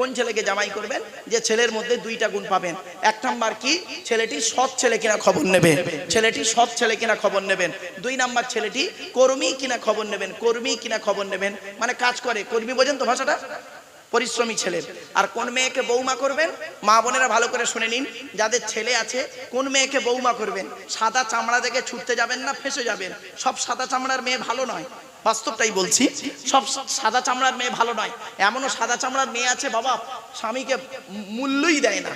কোন ছেলেকে জামাই করবেন? যে ছেলের মধ্যে দুইটা গুণ পাবেন। এক নাম্বার কি? ছেলেটি সৎ ছেলে কিনা খবর নেবে। ছেলেটি সৎ ছেলে কিনা খবর নেবেন। দুই নাম্বার ছেলেটি কর্মী কিনা খবর নেবেন। কর্মী কিনা খবর নেবেন। মানে কাজ করে। কর্মী বোঝেন তো ভাষাটা? পরিশ্রমী ছেলের আর কোন মেয়েকে বৌমা করবেন? মা বোনেরা ভালো করে শুনে নিন। যাদের ছেলে আছে, কোন মেয়েকে বৌমা করবেন? সাদা চামড়া দেখে ছুটতে যাবেন না, ফেসে যাবেন? সব সাদা চামড়ার মেয়ে ভালো নয়। বাস্তবটাই বলছি, সব সাদা চামড়ার মেয়ে ভালো নয়। এমনও সাদা চামড়ার মেয়ে আছে, বাবা, স্বামীকে মূল্যই দেয় না।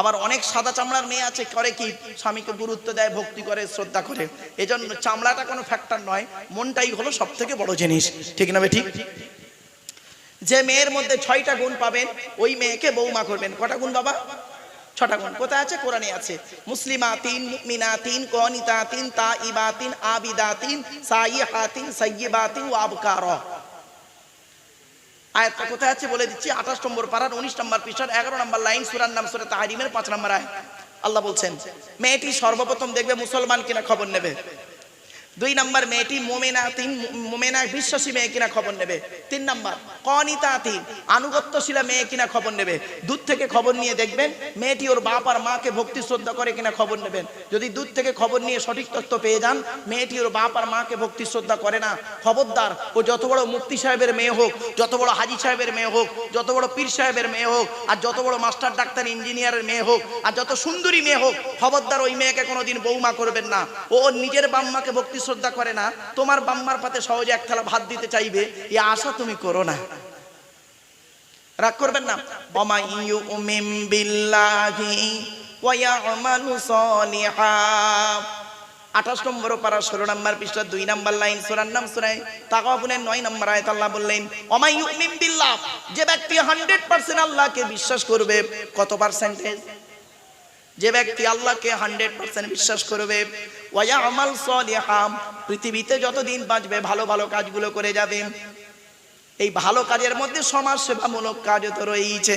আবার অনেক সাদা চামড়ার মেয়ে আছে, করে কি, স্বামীকে গুরুত্ব দেয়, ভক্তি করে, শ্রদ্ধা করে। এজন্য চামড়াটা কোনো ফ্যাক্টর নয়, মনটাই হলো সব থেকে বড় জিনিস। ঠিক না ঠিক? যে মেয়ের মধ্যে ছয়টা গুণ পাবেন, ওই মেয়েকে বৌমা করবেন। কটা গুণ বাবা? ছটা গুণ। কোথায় আছে? কোরআনে আছে। মুসলিমা তিন মিনা তিন কনিতা তিন তা ইবা তিন আবিদা তিন সাইহা তিন সৈয়বা তিন ওয়াবকার আয়াতটা কোথায় আছে বলে দিচ্ছি? আঠাশ নম্বর পারার 19 নম্বর পৃষ্ঠার, এগারো নম্বর লাইন, সূরার নাম সূরা তাহরিমের 5 নম্বর আয়াত। আল্লাহ বলছেন, মেয়েটি সর্বপ্রথম দেখবে মুসলমান কিনা খবর নেবে। দুই নাম্বার মেয়েটি মোমেনা, তিন মোমেনা বিশ্বাসী মেয়ে কিনা খবর নেবে। তিন নাম্বার কনিতা তিন আনুগত্যশীলা মেয়ে কিনা খবর নেবে। দূর থেকে খবর নিয়ে দেখবেন, মেয়েটি ওর বাপ আর মাকে ভক্তি শ্রদ্ধা করে কিনা খবর নেবেন। যদি দূর থেকে খবর নিয়ে সঠিক তথ্য পেয়ে যান, মেয়েটি ওর বাপ আর মাকে ভক্তি শ্রদ্ধা করে না। খবরদার, ও যত বড় মুফতি সাহেবের মেয়ে হোক, যত বড় হাজি সাহেবের মেয়ে হোক, যত বড় পীর সাহেবের মেয়ে হোক, আর যত বড় মাস্টার, ডাক্তার, ইঞ্জিনিয়ারের মেয়ে হোক, আর যত সুন্দরী মেয়ে হোক, খবরদার ওই মেয়েকে কোনোদিন বৌমা করবেন না। ও নিজের বাম্মাকে ভক্তি শ্রদ্ধা করে না, তোমার বাম্মার পাতে সহজে এক থালা ভাত দিতে চাইবে এই আশা তুমি করো না। রাগ করবেন না। ওমা ইউমিন বিল্লাহি ওয়া ইয়ামালু সলিহা। আঠাশ নম্বর পারা ষোলো নম্বর পৃষ্ঠা দুই নম্বর লাইন, সুরার নাম সুরায় তাকাবুনের নয় নম্বর আয়ত আল্লাহ বললেন, ওমা ইউমিন বিল্লাহ, যে ব্যক্তি হান্ড্রেড পার্সেন্ট আল্লাহকে বিশ্বাস করবে, কত পার্সেন্টেজ যে ব্যক্তি আল্লাহকে হান্ড্রেড পার্সেন্ট বিশ্বাস করবে ওয়া আমাল সলিহাম, পৃথিবীতে যতদিন বাঁচবে, ভালো ভালো কাজগুলো করে যাবে। এই ভালো কাজের মধ্যে সমাজ সেবামূলক কাজও তো রয়েছে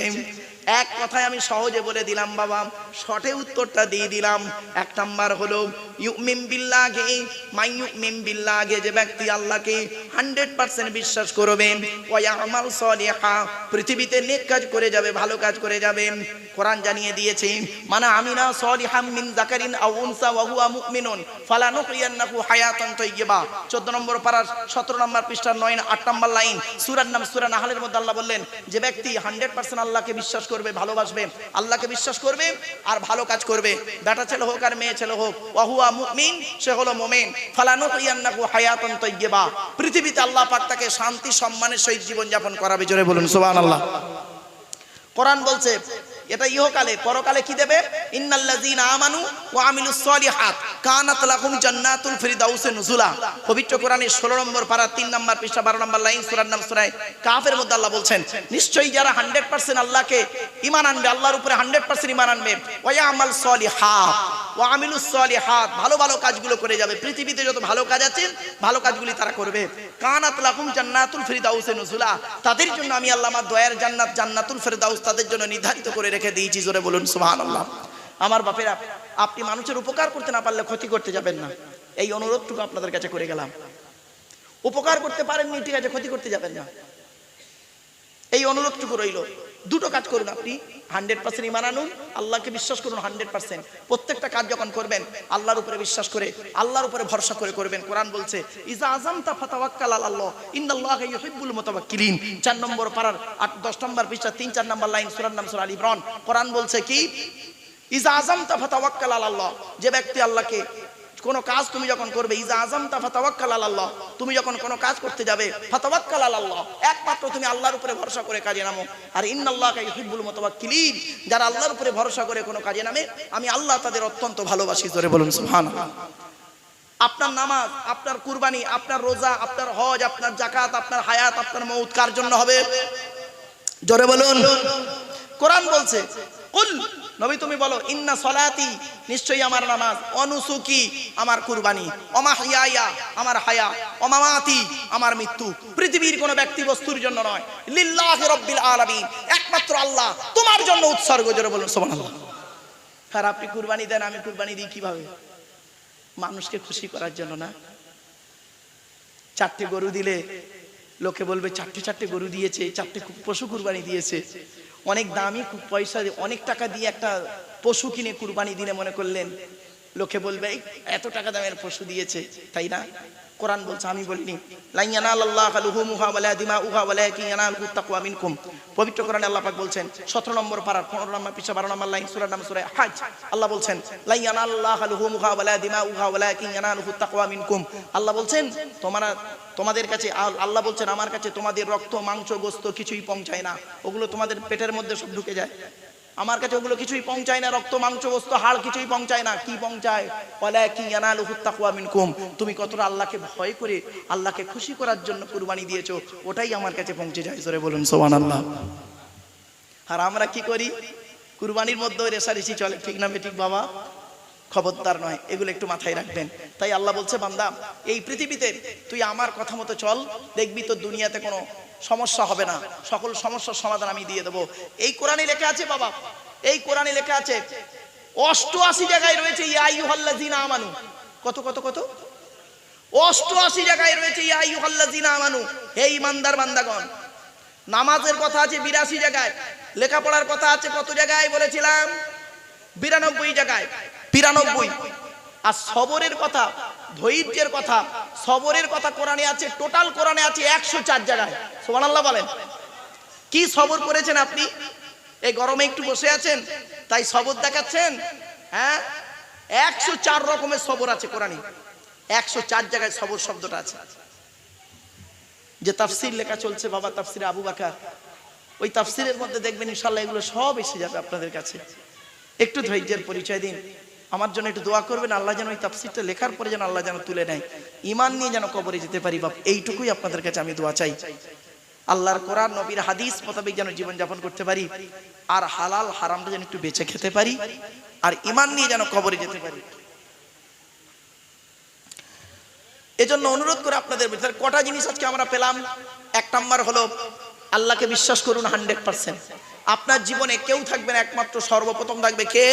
এক কথায় আমি সহজে বলে দিলাম, বাবা। শর্টে উত্তরটা দিয়ে দিলাম। এক নাম্বার হলো, ইউমিন বিল্লাহে মাই ইউমিন বিল্লাহে যে ব্যক্তি আল্লাহকে হান্ড্রেড পার্সেন্ট বিশ্বাস করবেন ওয়া আমাল সলিহা পৃথিবীতে নেক কাজ করে যাবে, ভালো কাজ করে যাবে। কোরআন জানিয়ে দিয়েছে মানে আমিনা সলিহাম মিন জাকারিন আও উনসা ওয়া হুয়া মুমিনুন ফালানুহিয়ান্নাহু হায়াতান তাইয়্যিবা 14 নম্বর পারার 17 নম্বর পৃষ্ঠার 9 8 নম্বর লাইন, সূরার নাম সূরা নাহলের মধ্যে আল্লাহ বললেন, যে ব্যক্তি 100% আল্লাহকে বিশ্বাস করবে, ভালোবাসবে, আল্লাহকে বিশ্বাস করবে আর ভালো কাজ করবে। বেটা ছেলে হোক আর মেয়ে ছেলে হোক অহুয়া হুয়া মুমিন, সে হলো মোমেন। মুমিন ইয়ান্নাকু হায়াতন তাইয়্যিবা। পৃথিবীতে আল্লাহ পাক তাকে শান্তি, সম্মানের সহিত জীবনযাপন করাবে, জোরে বলুন, সুবহানাল্লাহ। কোরআন বলছে এটা ইহকালে, পরকালে কি দেবে? ইন্নাল্লাযীনা আমানু ওয়া আমিলুস সলিহাত। কানাত জান্নাতুল নুজুলা। পবিত্র কোরআনের 16 নম্বর পারা 3 নম্বর পৃষ্ঠা 12 নম্বর লাইন, সূরার নাম কাফের মধ্যে আল্লাহ বলছেন, নিশ্চয়ই যারা 100% আল্লাহকে ঈমান আনবে, আল্লাহর উপরে 100% ঈমান আনবে ওয়া ইয়ামাল সলিহাত, ওয়া আমিলুস সলিহাত, ভালো ভালো কাজগুলো করে যাবে। পৃথিবীতে যত ভালো কাজ আছে, ভালো কাজগুলি তারা করবে। কানাত লাহুম জান্নাতুল ফিরদাউসে নুজুলা। তাদের জন্য আমি আল্লাহ আমার দয়ার জান্নাত, জান্নাতুল ফিরদাউস তাদের জন্য নির্ধারিত করে রেখে দিয়েছি, জোরে বলুন, সুবহানাল্লাহ। আমার বাপেরা, আপনি মানুষের উপকার করতে না পারলে ক্ষতি করতে যাবেন না। এই অনুরোধটুকু আপনাদের কাছে করে গেলাম। উপকার করতে পারেননি, ঠিক আছে, ক্ষতি করতে যাবেন না। এই অনুরোধটুকু রইল। দুটো কাজ করুন আপনি। হান্ড্রেড পার্সেন্ট ইমান আনুন, আল্লাহকে বিশ্বাস করুন হান্ড্রেড পার্সেন্ট প্রত্যেকটা কাজ যখন করবেন, আল্লাহর উপরে বিশ্বাস করে, আল্লাহর উপরে ভরসা করে করবেন। কোরআন বলছে, ইজা আজম তা ফাতাওয়াক্কাল আল্লাহ ইন্নাল্লাহ ইউহিব্বুল মুতাওয়াক্কিলিন। চার নম্বর পারার আট, দশ নম্বর পৃষ্ঠা, তিন, চার নম্বর লাইন, সূরার নাম সূরা আল কোরআন বলছে কি? ইজা আজম তা ফাতাওয়াক্কাল আল্লাহ যে ব্যক্তি আল্লাহকে কোন কাজ তুমি যখন করবে, ইজা আজম তা ফাতাওয়াক্কাল আল্লাহ তুমি যখন কোনো কাজ করতে যাবে, ফাতাওয়াক্কাল আল্লাহ একমাত্র তুমি আল্লাহর উপরে ভরসা করে কাজে নামো। আর ইন্নাল্লাহকে ইউহিব্বুল মুতাওয়াক্কিলিন, যারা আল্লাহর উপরে ভরসা করে কোনো কাজে নামে, আমি আল্লাহ তাদের অত্যন্ত ভালোবাসি, জোরে বলুন, সুবহানাল্লাহ। আপনার নামাজ, আপনার কুরবানি, আপনার রোজা, আপনার হজ, আপনার জাকাত আপনার হায়াত, আপনার মৌত কার জন্য হবে? জোরে বলুন। কোরআন বলছে নবী তুমি বলো, ইন্না সলাতি, নিশ্চয়ই আমার নামাজ। অনুসুকি, আমার কুরবানি। অমা হিয়া আমার হায়া। অমামাতি আমার মৃত্যু। পৃথিবীর কোনো ব্যক্তি বস্তুর জন্য নয়। লিল্লাহ রব্বিল আলামিন। একমাত্র আল্লাহ। তোমার জন্য উৎসর্গ, জোরে বলুন, সুবহানাল্লাহ। আর আপনি কুরবানি দেন, আমি কুরবানি দিই কীভাবে? মানুষকে খুশি করার জন্য না? চারটে গরু দিলে, লোকে বলবে, চারটে চারটে গরু দিয়েছে, চারটে পশু কুরবানি দিয়েছে। অনেক দামি পয়সা অনেক টাকা দিয়ে একটা পশু কিনে কুরবানি দিনে মনে করলেন, লোকে বলবে এত টাকা দামের পশু দিয়েছে। তাই না? কোরআন বলছে, আমি বলিনি। লাইয়ানা আল্লাহ লুহুমুহা ওয়ালা দিমাউহা ওয়ালাকিন ইয়ানালুহু তাকওয়া মিনকুম। পবিত্র কোরআনে আল্লাহ পাক বলছেন 17 নম্বর পারার 15 নম্বর পিছে 12 নম্বর লাইন সূরা নাম সূরা হাজ। আল্লাহ বলছেন, লাইয়ানা আল্লাহ লুহুমুহা ওয়ালা দিমাউহা ওয়ালাকিন ইয়ানালুহু তাকওয়া মিনকুম। আল্লাহ বলছেন, তোমরা, তোমাদের কাছে আল্লাহ বলছেন, আমার কাছে তোমাদের রক্ত, মাংস, গোস্ত কিছুই পৌঁছায় না। ওগুলো তোমাদের পেটের মধ্যে সব ঢুকে যায়। আমার কাছে ওগুলো কিছুই পৌঁছায় না, রক্ত, মাংস, বস্তু, হাড় কিছুই পৌঁছায় না। কি পৌঁছায়? তুমি কতটা আল্লাহকে ভয় করে, আল্লাহকে খুশি করার জন্য কুরবানি দিয়েছ, ওটাই আমার কাছে পৌঁছে যায়, জোরে বলুন, সুবহানাল্লাহ। আর আমরা কি করি? কুরবানির মধ্যে রেশারেশি চলে, ঠিক না ঠিক বাবা? খবরদার নয়, এগুলো একটু মাথায় রাখবেন। তাই আল্লাহ বলছে, বান্দা, এই পৃথিবীতে তুই আমার কথা মতো চল, দেখবি তো দুনিয়াতে কোনো সমস্যা হবে না। সকল সমস্যার সমাধান আমি দিয়ে দেবো। এই কোরআনে লেখা আছে বাবা, এই কোরআনে লেখা আছে, অষ্টআশি জায়গায় রয়েছে ইয়াইয়ুহাল্লাযিনা আমানু। কত কত কত? অষ্টআশি জায়গায় রয়েছে ইয়াইয়ুহাল্লাযিনা আমানু। হে ইমানদার বান্দাগণ, নামাজের কথা আছে বিরাশি জায়গায়, লেখাপড়ার কথা আছে কত জায়গায় বলেছিলাম? বিরানব্বই জায়গায়, বিরানব্বই। আর সবরের কথা ধৈর্যের কথা, সবরের কথা কোরআনে আছে, টোটাল কোরআনে আছে একশো চার জায়গায়। সোমান আল্লাহ বলেন। কি সবর করেছেন আপনি? এই গরমে একটু বসে আছেন, তাই সবর দেখাচ্ছেন? হ্যাঁ? একশো চার রকমের সবর আছে কোরআনে। একশো চার জায়গায় সবর শব্দটা আছে। যে তাফসির লেখা চলছে, বাবা তাফসির আবু বাকার। ওই তাফসিরের মধ্যে দেখবেন ইনশাল্লাহ এগুলো সব এসে যাবে আপনাদের কাছে। একটু ধৈর্যের পরিচয় দিন। আমার জন্য একটু দোয়া করবেন, আল্লাহ যেন ওই তাফসিরটা লেখার পরে যেন আল্লাহ যেন তুলে নেয়। ইমান নিয়ে যেন কবরে যেতে পারি বাপ, এইটুকুই আপনাদের কাছে আমি দোয়া চাই। আল্লাহর কোরআন, নবীর হাদিস মোতাবেক যেন জীবন যাপন করতে পারি, আর হালাল হারামটা যেন একটু বেঁচে খেতে পারি, আর ইমান নিয়ে যেন কবরে যেতে পারি। এজন্য অনুরোধ করে আপনাদের ভিতরে কটা জিনিস আজকে আমরা পেলাম। এক নাম্বার হলো, আল্লাহকে বিশ্বাস করুন হান্ড্রেড পার্সেন্ট। আপনার জীবনে কেউ থাকবে না একমাত্র সর্বপ্রথম থাকবে কে?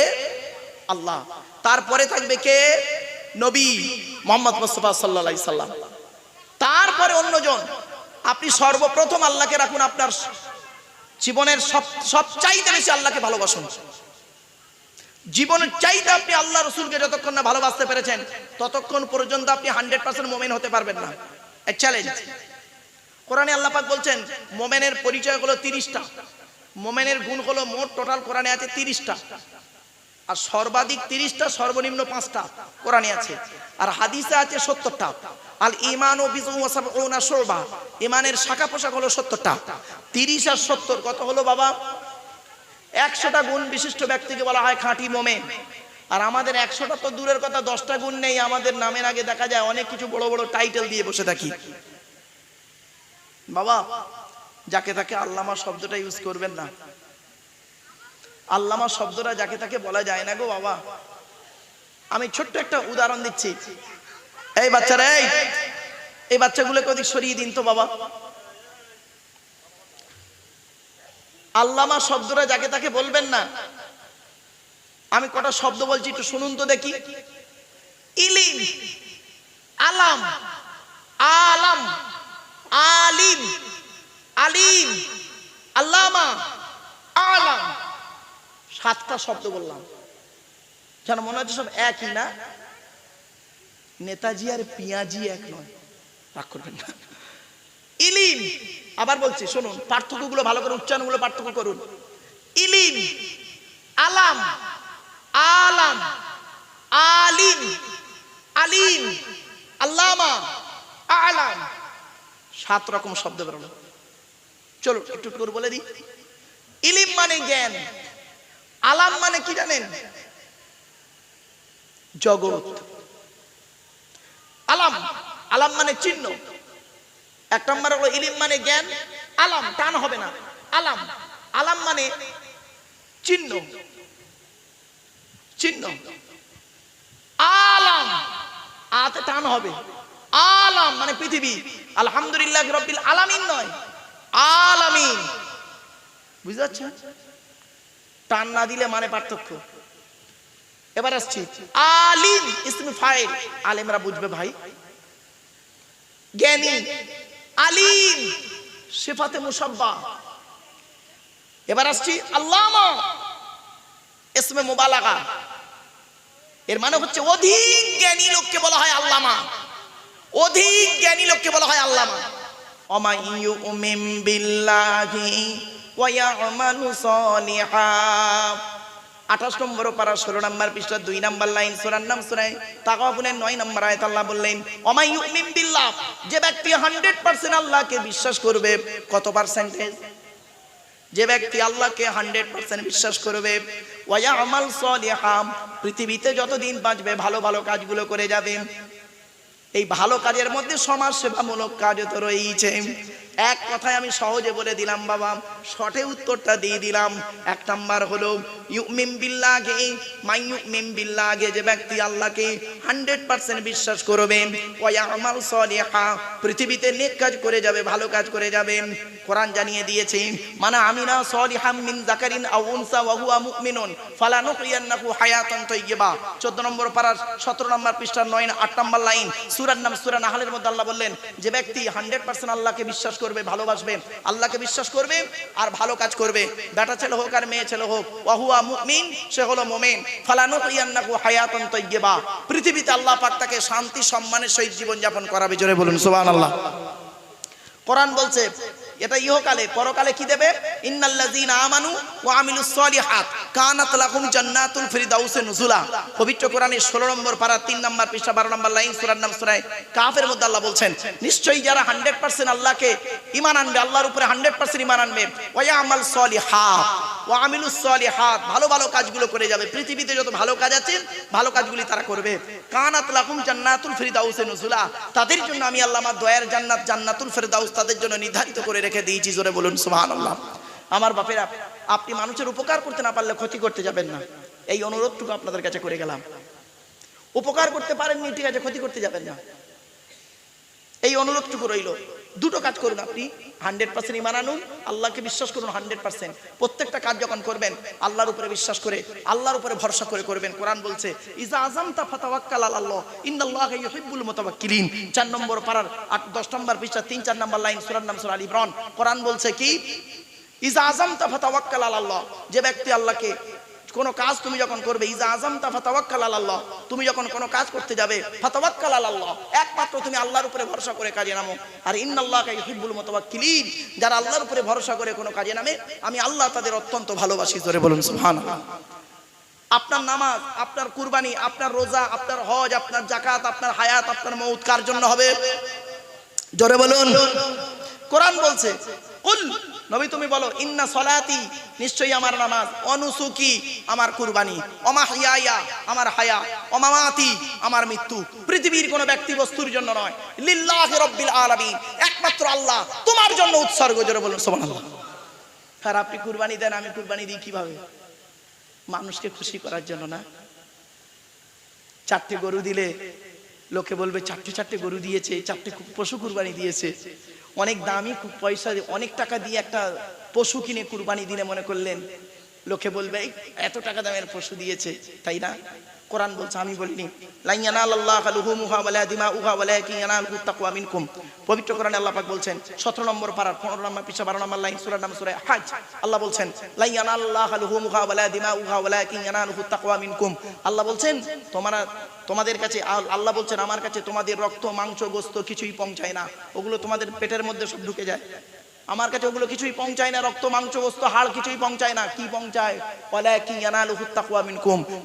আল্লাহ। তারপরে থাকবে কে? নবী মোহাম্মদ মুস্তফা সাল্লা সাল্লাম। তারপরে অন্যজন। আপনি সর্বপ্রথম আল্লাহকে রাখুন আপনার জীবনের সব সবচাইতে বেশি আল্লাহকে ভালোবাসুন। জীবনের চাইতে আপনি আল্লাহ রসুলকে যতক্ষণ না ভালোবাসতে পেরেছেন, ততক্ষণ পর্যন্ত আপনি হান্ড্রেড পার্সেন্ট মোমেন হতে পারবেন না। চ্যালেঞ্জ কোরআনে আল্লাহ পাক বলছেন, মোমেনের পরিচয় হলো তিরিশটা। মোমেনের গুণ হলো মোট টোটাল কোরআনে আছে তিরিশটা। আর সর্বাধিক তিরিশটা, সর্বনিম্ন পাঁচটা কোরআনে আছে। আর হাদিসে আছে সত্তরটা। আল ইমান ও বিজু ওয়াসাবউনা শুরবা ইমানের শাখা পোশাক হলো সত্তরটা। তিরিশ আর সত্তর, কত হলো বাবা? একশোটা গুণ বিশিষ্ট ব্যক্তিকে বলা হয় খাঁটি মোমে আর আমাদের একশোটা তো দূরের কথা, দশটা গুণ নেই। আমাদের নামের আগে দেখা যায় অনেক কিছু বড় বড় টাইটেল দিয়ে বসে থাকি। বাবা, যাকে তাকে আল্লামা শব্দটা ইউজ করবেন না। আল্লামা শব্দটা যাকে তাকে বলা যায় না গো বাবা। আমি ছোট্ট একটা উদাহরণ দিচ্ছি। এই বাচ্চারা, এই এই বাচ্চাগুলোকে ওদিক সরিয়ে দিন তো বাবা। আল্লামা শব্দটা যাকে তাকে বলবেন না। আমি কটা শব্দ বলছি, একটু শুনুন তো দেখি। ইলিম, আলাম আলাম, আলিম আলিম আল্লামা আলাম সাতটা শব্দ বললাম। যেন মনে হচ্ছে সব একই না? নেতাজি আর পিয়াজি এক নয়। রাগ করবেন না। ইলিম আবার বলছি, শুনুন, পার্থক্যগুলো ভালো করে উচ্চারণগুলো পার্থক্য করুন। ইলিম আলাম আলাম আলিম আলিম, আল্লামা, আলাম। সাত রকম শব্দ বেরোলো। চলো একটু করে বলে দিই। ইলিম মানে জ্ঞান। আলাম মানে কি জানেন? জগৎ। আলাম আলাম মানে চিহ্ন। এক নম্বর হলো ইলিম মানে জ্ঞান, আলাম টান হবে না। আলাম আলাম মানে চিহ্ন। চিহ্ন। আলাম, আতে টান হবে। আলাম মানে পৃথিবী। আলহামদুলিল্লাহ রব্বিল আলামিন নয়। আলামিন। বুঝতে পারছেন? টান না দিলে মানে পার্থক্য। এবার আসছি। আলিম ইসমি ফাইল। আলেমরা বুঝবে ভাই। জ্ঞানী, আলিম, সিফাতে মুসাব্বা। এবার আসছি আল্লামা এসমে মোবালাগা। এর মানে হচ্ছে অধিক জ্ঞানী লোককে বলা হয় আল্লামা। অধিক জ্ঞানী লোককে বলা হয় আল্লামা। অমাইয়ু উমিম বিল্লাহি আঠাশ নম্বর পারা ষোলো নম্বর পৃষ্ঠা, দুই নম্বর লাইন, সুরার নাম সুরাই তাকাবুনের নয় নম্বর আয়ত আল্লাহ বললেন উমিম বিল্লাহ যে ব্যক্তি হান্ড্রেড পার্সেন্ট আল্লাহকে বিশ্বাস করবে, কত পার্সেন্টেজ যে ব্যক্তি আল্লাহকে হান্ড্রেড পার্সেন্ট বিশ্বাস করবে ওয়া আমাল সলিহাম পৃথিবীতে যতদিন বাঁচবে, ভালো ভালো কাজগুলো করে যাবে। এই ভালো কাজের মধ্যে সমাজ সেবামূলক কাজও তো রয়েছে। এক কথায় আমি সহজে বলে দিলাম, বাবা। শর্টে উত্তরটা দিয়ে দিলাম। এক নাম্বার হলো ইউমিম বিল্লাহকে মাই ইউমিম বিল্লাহকে যে ব্যক্তি আল্লাহকে হান্ড্রেড পার্সেন্ট বিশ্বাস করবে, ওয়া আমাল সলিহা পৃথিবীতে নেক কাজ করে যাবে, ভালো কাজ করে যাবে। কোরআন জানিয়ে দিয়েছে মানে আমিনা সলিহাম মিন জাকারিন আও উনসা ওয়া হুয়া মুমিনুন ফালানুহইয়ান্নাহু হায়াতান তাইয়্যিবা 14 নম্বর পারার 17 নম্বর পৃষ্ঠার 9 8 নম্বর লাইন, সূরার নাম সূরা নাহলের মধ্যে আল্লাহ বললেন, যে ব্যক্তি 100% আল্লাহকে বিশ্বাস করবে, ভালোবাসবে, আল্লাহকে বিশ্বাস করবে আর ভালো কাজ করবে। বেটা ছেলে হোক আর মেয়ে ছেলে হোক ওয়া হুয়া মুমিন, সে হলো মোমেন। ফালানো ইয়ান্নাকু হায়াতন তৈবা পৃথিবীতে আল্লাহ পাক তাকে শান্তি, সম্মানের সহিত জীবনযাপন করাবে, জোরে বলুন, সুবহানাল্লাহ। কোরআন বলছে এটা ইহকালে, পরকালে কি দেবে? ইন্নাল্লাযীনা আমানু ওয়া আমিলুস সলিহাত। কানাত লাহুম জান্নাতুল ফিরদাউসে নুজুলা। পবিত্র কোরআনের 16 নম্বর পারা 3 নম্বর পৃষ্ঠা 12 নম্বর লাইন, সূরার নাম সূরা কাফের মধ্যে আল্লাহ বলছেন, নিশ্চয়ই যারা 100% আল্লাহকে ঈমান আনবে, আল্লাহর উপরে 100% ঈমান আনবে, ওয়া ইয়ামাল সলিহাত ওয়া আমিলুস সলিহাত, ভালো ভালো কাজগুলো করে যাবে। পৃথিবীতে যত ভালো কাজ আছে, ভালো কাজগুলি তারা করবে। কানাত লাহুম জান্নাতুল ফিরদাউসে নুজুলা। তাদের জন্য আমি আল্লাহ আমার দয়ার জান্নাত, জান্নাতুল ফিরদাউস তাদের জন্য নির্ধারিত করে রেখে দিয়েছি, জোরে বলুন, সুবহানাল্লাহ। আমার বাপেরা, আপনি মানুষের উপকার করতে না পারলে ক্ষতি করতে যাবেন না। এই অনুরোধটুকু আপনাদের কাছে করে গেলাম। উপকার করতে পারেননি, ঠিক আছে, ক্ষতি করতে যাবেন না। এই অনুরোধটুকু রইল। দুটো কাজ করুন আপনি। হান্ড্রেড পার্সেন্ট ইমান আনুন, আল্লাহকে বিশ্বাস করুন হান্ড্রেড পার্সেন্ট প্রত্যেকটা কাজ যখন করবেন, আল্লাহর উপরে বিশ্বাস করে, আল্লাহর উপরে ভরসা করে করবেন। কোরআন বলছে, ইজা আজম তা ফাতাওয়াক্কাল আল্লাহ, ইন্নাল্লাহ ইউহিব্বুল চার নম্বর পারার আট, দশ নম্বর পৃষ্ঠা তিন, চার নম্বর লাইন সূরার নাম সূরা আল ইমরান। কোরআন বলছে কি? ইজা আজম তা ফাতাওয়াক্কাল আল্লাহ, যে ব্যক্তি আল্লাহকে কোনো কাজ তুমি যখন করবে, ইজা আজম তা ফাতাওয়াক্কাল আল্লাহ তুমি যখন কোনো কাজ করতে যাবে, ফাতাওয়াক্কাল আল্লাহ একমাত্র তুমি আল্লাহর উপরে ভরসা করে কাজে নামো। আর ইন্নাল্লাহকে ইউহিব্বুল মুতাওয়াক্কিলিন, যারা আল্লাহর উপরে ভরসা করে কোনো কাজে নামে, আমি আল্লাহ তাদের অত্যন্ত ভালোবাসি, জোরে বলুন, সুবহানাল্লাহ। আপনার নামাজ, আপনার কুরবানি, আপনার রোজা, আপনার হজ, আপনার জাকাত আপনার হায়াত, আপনার মৌত কার জন্য হবে? জোরে বলুন। কোরআন বলছে কুল, নবী তুমি বলো, ইন্না সলাতি, নিশ্চয়ই আমার নামাজ, অনুসুকি, আমার কুরবানি অমাহিয়া আমার হায়া অমামাতি আমার মৃত্যু, পৃথিবীর কোনো ব্যক্তি বস্তুর জন্য নয়, লিল্লাহি রাব্বিল আলামিন, একমাত্র আল্লাহ, তোমার জন্য উৎসর্গ, জোরে বলুন, সুবহানাল্লাহ। আর আপনি কুরবানি দেন, আমি কুরবানি দিই কীভাবে? মানুষকে খুশি করার জন্য না? চারটে গরু দিলে লোকে বলবে, চারটে চারটে গরু দিয়েছে, চারটে পশু কুরবানি দিয়েছে। অনেক দামি পয়সা অনেক টাকা দিয়ে একটা পশু কিনে কুরবানি দিনে মনে করলেন। লোকে বলবে এত টাকা দামের পশু দিয়েছে। তাই না? কোরআন বলছে, আমি বলিনি। পবিত্র কোরআনে আল্লাহ পাক বলছেন 17 নম্বর পারার 15 নম্বর পিছা 12 নম্বর লাইন, সূরা নাম হজ। আল্লাহ বলছেন আল্লাহ বলছেন, তোমরা, তোমাদের কাছে আল্লাহ বলছেন, আমার কাছে তোমাদের রক্ত, মাংস, গোস্ত কিছুই পৌঁছায় না। ওগুলো তোমাদের পেটের মধ্যে সব ঢুকে যায়। আমার কাছে ওগুলো কিছুই পৌঁছায় না, রক্ত, মাংস গোস্ত হাড় কিছুই পৌঁছায় না। কি পৌঁছায়?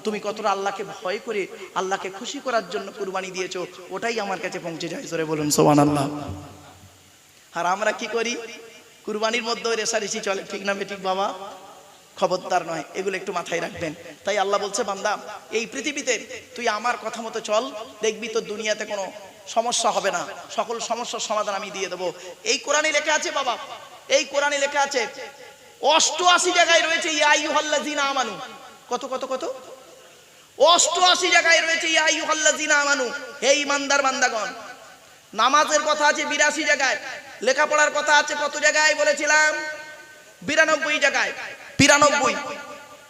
তুমি কতটা আল্লাহকে ভয় করে, আল্লাহকে খুশি করার জন্য কুরবানি দিয়েছ, ওটাই আমার কাছে পৌঁছে যায়। জোরে বলুন, সুবহানাল্লাহ। আর আমরা কি করি? কুরবানির মধ্যে রেশারেশি চলে। ঠিক না ঠিক বাবা? খবরদার নয়, এগুলো একটু মাথায় রাখবেন। তাই আল্লাহ বলছে, বান্দা, এই পৃথিবীতে তুই আমার কথা মতো চল, দেখবি তো দুনিয়াতে কোনো সমস্যা হবে না। সকল সমস্যার সমাধান আমি দিয়ে দেবো। এই কোরআনে লেখা আছে বাবা, এই কোরআনে লেখা আছে, অষ্টআশি জায়গায় রয়েছে ইয়াইয়ুহাল্লাযিনা আমানু। কত কত কত? অষ্টআশি জায়গায় রয়েছে ইয়াইয়ুহাল্লাযিনা আমানু। হে ইমানদার বান্দাগণ, নামাজের কথা আছে বিরাশি জায়গায়, লেখাপড়ার কথা আছে কত জায়গায় বলেছিলাম? বিরানব্বই জায়গায়, বিরানব্বই।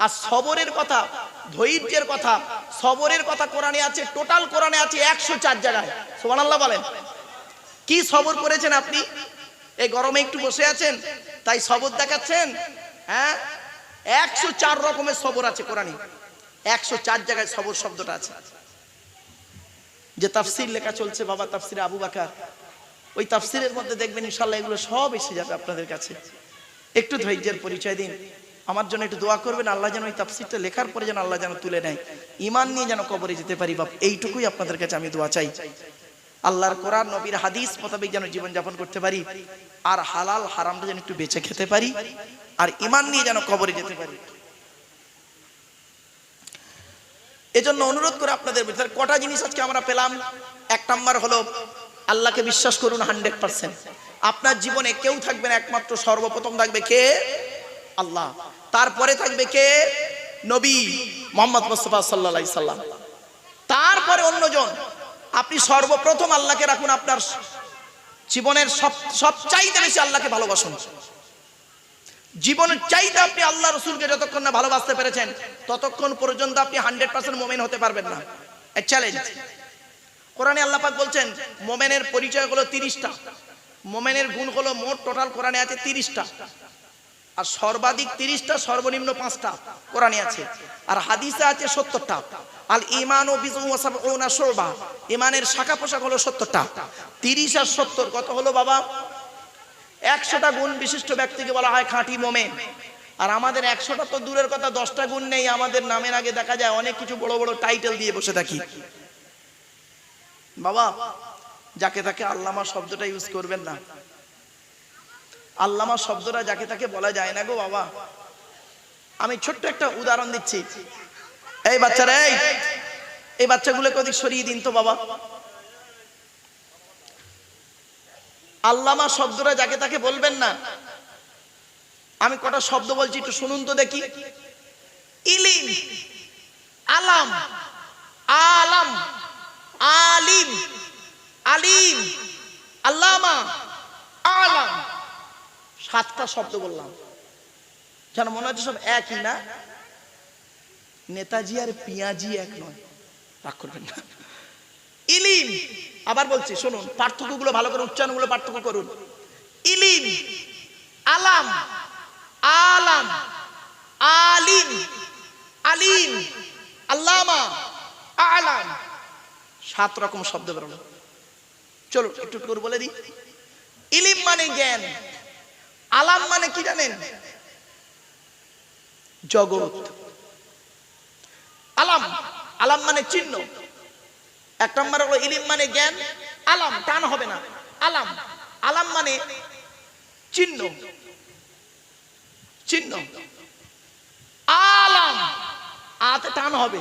আর সবরের কথা, ধৈর্যের কথা, সবরের কথা কোরআনে আছে টোটাল কোরআনে আছে একশো চার জায়গায়। সোমান আল্লাহ বলেন। কি সবর করেছেন আপনি? এই গরমে একটু বসে আছেন, তাই সবর দেখাচ্ছেন? হ্যাঁ? একশো চার রকমের সবর আছে কোরআনে। একশো চার জায়গায় সবর শব্দটা আছে। যে তাফসির লেখা চলছে, বাবা তাফসির আবু বাকার। ওই তাফসিরের মধ্যে দেখবেন ইনশাল্লাহ এগুলো সব এসে যাবে আপনাদের কাছে। একটু ধৈর্যের পরিচয় দিন। আমার জন্য একটু দোয়া করবেন, আল্লাহ যেন ওই তাফসিরটা লেখার পরে যেন আল্লাহ যেন তুলে নেয়। ইমান নিয়ে যেন কবরে যেতে পারি বাপ, এইটুকুই আপনাদের কাছে আমি দোয়া চাই। আল্লাহর কোরআন, নবীর হাদিস মোতাবেক যেন জীবন যাপন করতে পারি, আর হালাল হারামটা যেন একটু বেঁচে খেতে পারি, আর ইমান নিয়ে যেন কবরে যেতে পারি। এজন্য অনুরোধ করে আপনাদের কটা জিনিস আজকে আমরা পেলাম। এক নাম্বার হলো, আল্লাহকে বিশ্বাস করুন হান্ড্রেড পার্সেন্ট। আপনার জীবনে কেউ থাকবে না, একমাত্র সর্বপ্রথম থাকবে কে? আল্লাহ। তারপরে থাকবে কে? নবী মোহাম্মদ মুস্তফা সাল্লা সাল্লাম। তারপরে অন্যজন। আপনি সর্বপ্রথম আল্লাহকে রাখুন আপনার জীবনের সব সবচাইতে বেশি আল্লাহকে ভালোবাসুন। জীবনের চাইতে আপনি আল্লাহ রসুলকে যতক্ষণ না ভালোবাসতে পেরেছেন, ততক্ষণ পর্যন্ত আপনি হান্ড্রেড পার্সেন্ট মোমেন হতে পারবেন না। চ্যালেঞ্জ কোরআনে আল্লাহ পাক বলছেন, মোমেনের পরিচয় হলো তিরিশটা। মোমেনের গুণ হলো মোট টোটাল কোরআনে আছে তিরিশটা। আর সর্বাধিক তিরিশটা, সর্বনিম্ন পাঁচটা কোরআনে আছে। আর হাদিসে আছে সত্তরটা। আল ইমান ও বিজু ওয়াসাবউনা শুরবা ইমানের শাখা পোশাক হলো সত্তরটা। তিরিশ আর সত্তর, কত হলো বাবা? একশোটা গুণ বিশিষ্ট ব্যক্তিকে বলা হয় খাঁটি মোমেন। আর আমাদের একশোটা তো দূরের কথা, দশটা গুণ নেই। আমাদের নামের আগে দেখা যায় অনেক কিছু বড় বড় টাইটেল দিয়ে বসে থাকি। বাবা, যাকে তাকে আল্লামা শব্দটা ইউজ করবেন না। আল্লামা শব্দটা যাকে তাকে বলা যায় না গো বাবা। আমি ছোট্ট একটা উদাহরণ দিচ্ছি। এই বাচ্চারা, এই এই বাচ্চাগুলোকে ওদিক সরিয়ে দিন তো বাবা। আল্লামা শব্দটা যাকে তাকে বলবেন না। আমি কটা শব্দ বলছি, একটু শুনুন তো দেখি। ইলিম, আলাম আলাম, আলিম আলিম, আল্লামা, আলাম। সাতটা শব্দ বললাম। যেন মনে হচ্ছে সব একই না? নেতাজি আর পিয়াজি এক নয়। রাগ করবেন না। ইলিম, আবার বলছি, শুনুন, পার্থক্যগুলো ভালো করে, উচ্চারণগুলো পার্থক্য করুন। ইলিম, আলাম আলাম, আলিম আলিম, আল্লামা, আলাম। সাত রকম শব্দ বেরোলো। চলো একটু করে বলে দিই। ইলিম মানে জ্ঞান। আলাম মানে কি জানেন? জগৎ। আলাম আলাম মানে চিহ্ন। এক নম্বর হলো ইলিম মানে জ্ঞান, আলাম টান হবে না। আলাম আলাম মানে চিহ্ন। চিহ্ন। আলাম, আতে টান হবে।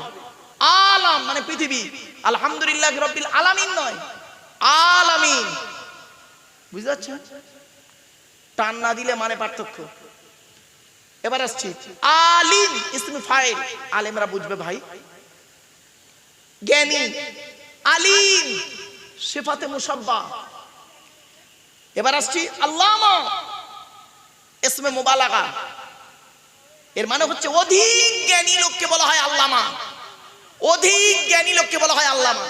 আলাম মানে পৃথিবী। আলহামদুলিল্লাহ রব্বিল আলামিন নয়। আলামিন। বুঝতে পারছেন? টান না দিলে মানে পার্থক্য। এবার আসছি। আলিম ইসমি ফাইল। আলেমরা বুঝবে ভাই। জ্ঞানী। আলিম। সিফাতে মুসাব্বা। এবার আসছি আল্লামা ইসমে মুবালাগা। এর মানে হচ্ছে অধিক জ্ঞানী লোককে বলা হয় আল্লামা। অধিক জ্ঞানী লোককে বলা হয় আল্লামা।